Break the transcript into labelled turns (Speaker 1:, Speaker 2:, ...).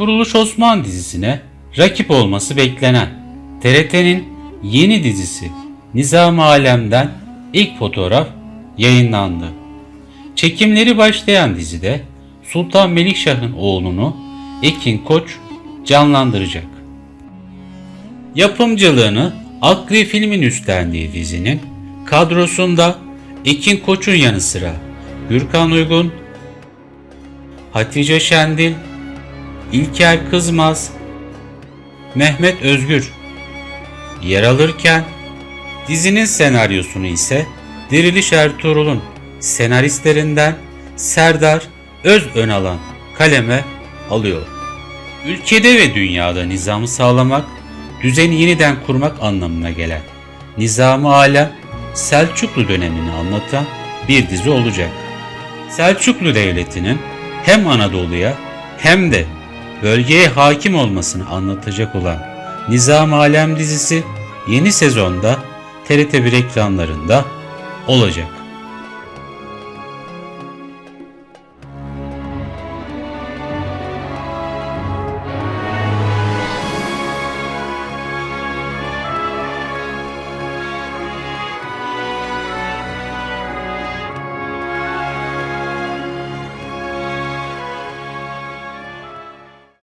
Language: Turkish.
Speaker 1: Kuruluş Osman dizisine rakip olması beklenen TRT'nin yeni dizisi Nizam-ı Alem'den ilk fotoğraf yayınlandı. Çekimleri başlayan dizide Sultan Melikşah'ın oğlunu Ekin Koç canlandıracak. Yapımcılığını Akri Film'in üstlendiği dizinin kadrosunda Ekin Koç'un yanı sıra Gürkan Uygun, Hatice Şendil, İlker Kızmaz, Mehmet Özgür yer alırken dizinin senaryosunu ise Diriliş Ertuğrul'un senaristlerinden Serdar Öz Önalan kaleme alıyor. Ülkede ve dünyada nizamı sağlamak, düzeni yeniden kurmak anlamına gelen Nizam-ı Alem Selçuklu dönemini anlatan bir dizi olacak. Selçuklu Devleti'nin hem Anadolu'ya hem de bölgeye hakim olmasını anlatacak olan Nizam-ı Alem dizisi yeni sezonda TRT1 ekranlarında olacak.